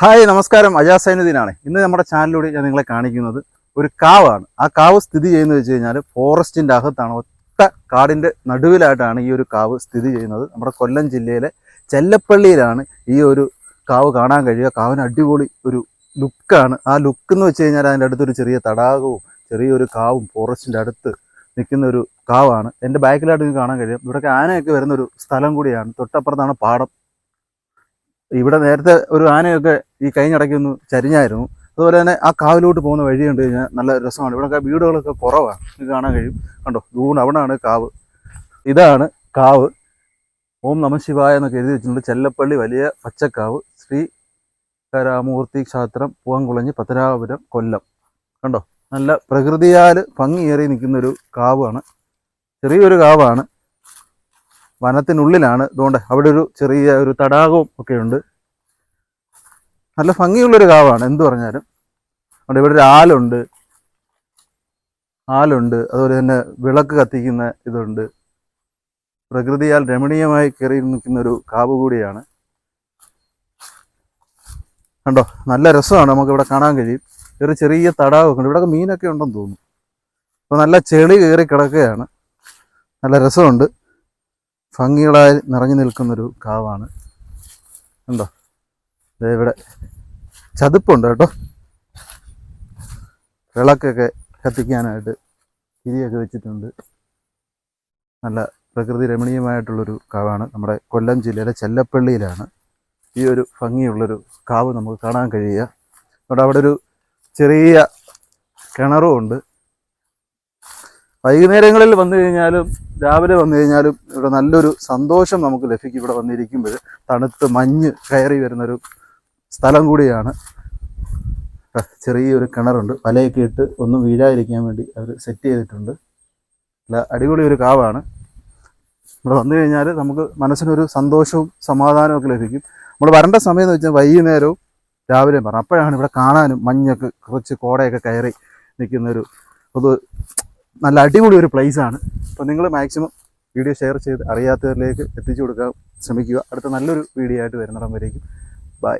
Hi നമസ്കാരം. അജാസ് സൈനുദ്ദീനാണ്. ഇന്ന് നമ്മുടെ ചാനലിലൂടെ ഞാൻ നിങ്ങളെ കാണിക്കുന്നത് ഒരു കാവാണ്. ആ കാവ് സ്ഥിതി ചെയ്യുന്നത് വെച്ച് കഴിഞ്ഞാൽ ഫോറസ്റ്റിന്റെ അകത്താണ്. ഒറ്റ കാടിന്റെ നടുവിലായിട്ടാണ് ഈ ഒരു കാവ് സ്ഥിതി ചെയ്യുന്നത്. നമ്മുടെ കൊല്ലം ജില്ലയിലെ ചെല്ലപ്പള്ളിയിലാണ് ഈ ഒരു കാവ് കാണാൻ കഴിയുക. കാവിന് അടിപൊളി ഒരു ലുക്കാണ്. ആ ലുക്ക് എന്ന് വെച്ച് കഴിഞ്ഞാൽ അതിന്റെ അടുത്തൊരു ചെറിയ തടാകവും ചെറിയൊരു കാവും ഫോറസ്റ്റിന്റെ അടുത്ത് നിൽക്കുന്ന ഒരു കാവാണ്. എന്റെ ബാക്കിലായിട്ട് നിങ്ങൾക്ക് കാണാൻ കഴിയും. ഇവിടെയൊക്കെ ആനയൊക്കെ വരുന്ന ഒരു സ്ഥലം കൂടിയാണ്. തൊട്ടപ്പുറത്താണ് പാടം. ഇവിടെ നേരത്തെ ഒരു ആനയൊക്കെ ഈ കഴിഞ്ഞിടയ്ക്ക് ഒന്ന് ചരിഞ്ഞായിരുന്നു. അതുപോലെ തന്നെ ആ കാവിലോട്ട് പോകുന്ന വഴി കണ്ടു കഴിഞ്ഞാൽ നല്ല രസമാണ്. ഇവിടെ വീടുകളൊക്കെ കുറവാണ്. ഇത് കാണാൻ കഴിയും. കണ്ടോ? ദൂണ് അവിടെയാണ് കാവ്. ഇതാണ് കാവ്. ഓം നമ ശിവായ എന്നൊക്കെ എഴുതി വെച്ചിട്ടുണ്ട്. ചെല്ലപ്പള്ളി വലിയ പച്ചക്കാവ്. ശ്രീ കരാമൂർത്തി ക്ഷേത്രം പൂവൻകുളഞ്ഞ് പത്തനാപുരം കൊല്ലം. കണ്ടോ? നല്ല പ്രകൃതിയാൽ ഭംഗിയേറി നിൽക്കുന്ന ഒരു കാവാണ്. ചെറിയൊരു കാവാണ്. വനത്തിനുള്ളിലാണ്. അതുകൊണ്ട് അവിടെ ഒരു ചെറിയ ഒരു തടാകവും ഒക്കെ ഉണ്ട്. നല്ല ഭംഗിയുള്ളൊരു കാവാണ് എന്ത് പറഞ്ഞാലും. അവിടെ ഇവിടെ ഒരു ആലുണ്ട് ആലുണ്ട് അതുപോലെ തന്നെ വിളക്ക് കത്തിക്കുന്ന ഇതുണ്ട്. പ്രകൃതിയാൽ രമണീയമായി കയറി നിൽക്കുന്ന ഒരു കാവ് കൂടിയാണ്. കണ്ടോ? നല്ല രസമാണ് നമുക്ക് ഇവിടെ കാണാൻ കഴിയും. ഒരു ചെറിയ തടാകമൊക്കെ ഉണ്ട്. മീനൊക്കെ ഉണ്ടെന്ന് തോന്നുന്നു. അപ്പോൾ നല്ല ചെളി കയറി കിടക്കുകയാണ്. നല്ല രസമുണ്ട്. ഭംഗികളായി നിറഞ്ഞു നിൽക്കുന്നൊരു കാവാണ്. ഉണ്ടോ ദേ ഇവിടെ ചതുപ്പുണ്ട് കേട്ടോ. വിളക്കൊക്കെ കത്തിക്കാനായിട്ട് തിരിയൊക്കെ വെച്ചിട്ടുണ്ട്. നല്ല പ്രകൃതി രമണീയമായിട്ടുള്ളൊരു കാവാണ്. നമ്മുടെ കൊല്ലം ജില്ലയിലെ ചെല്ലപ്പള്ളിയിലാണ് ഈ ഒരു ഭംഗിയുള്ളൊരു കാവ് നമുക്ക് കാണാൻ കഴിയുക. അവിടെ അവിടെ ഒരു ചെറിയ കിണറും ഉണ്ട്. വൈകുന്നേരങ്ങളിൽ വന്നു കഴിഞ്ഞാലും രാവിലെ വന്നു കഴിഞ്ഞാലും ഇവിടെ നല്ലൊരു സന്തോഷം നമുക്ക് ലഭിക്കും ഇവിടെ വന്നിരിക്കുമ്പോൾ. തണുത്ത് മഞ്ഞ് കയറി വരുന്നൊരു സ്ഥലം കൂടിയാണ്. ചെറിയൊരു കിണറുണ്ട്. വലയൊക്കെ ഇട്ട് ഒന്നും വീഴാതിരിക്കാൻ വേണ്ടി അവർ സെറ്റ് ചെയ്തിട്ടുണ്ട്. നല്ല അടിപൊളി ഒരു കാവാണ്. ഇവിടെ വന്നു കഴിഞ്ഞാൽ നമുക്ക് മനസ്സിനൊരു സന്തോഷവും സമാധാനവും ഒക്കെ ലഭിക്കും. നമ്മൾ വരേണ്ട സമയം എന്ന് വെച്ചാൽ വൈകുന്നേരവും രാവിലെയും പറഞ്ഞു. അപ്പോഴാണ് ഇവിടെ കാണാനും മഞ്ഞൊക്കെ കുറച്ച് കോടയൊക്കെ കയറി നിൽക്കുന്നൊരു പൊതു നല്ല അടിപൊളി ഒരു പ്ലേസ് ആണ്. അപ്പോൾ നിങ്ങൾ മാക്സിമം വീഡിയോ ഷെയർ ചെയ്ത് അറിയാത്തവരിലേക്ക് എത്തിച്ചു കൊടുക്കാൻ ശ്രമിക്കുക. അടുത്ത നല്ലൊരു വീഡിയോ ആയിട്ട് വരുന്നിടം വരേക്കും. ബൈ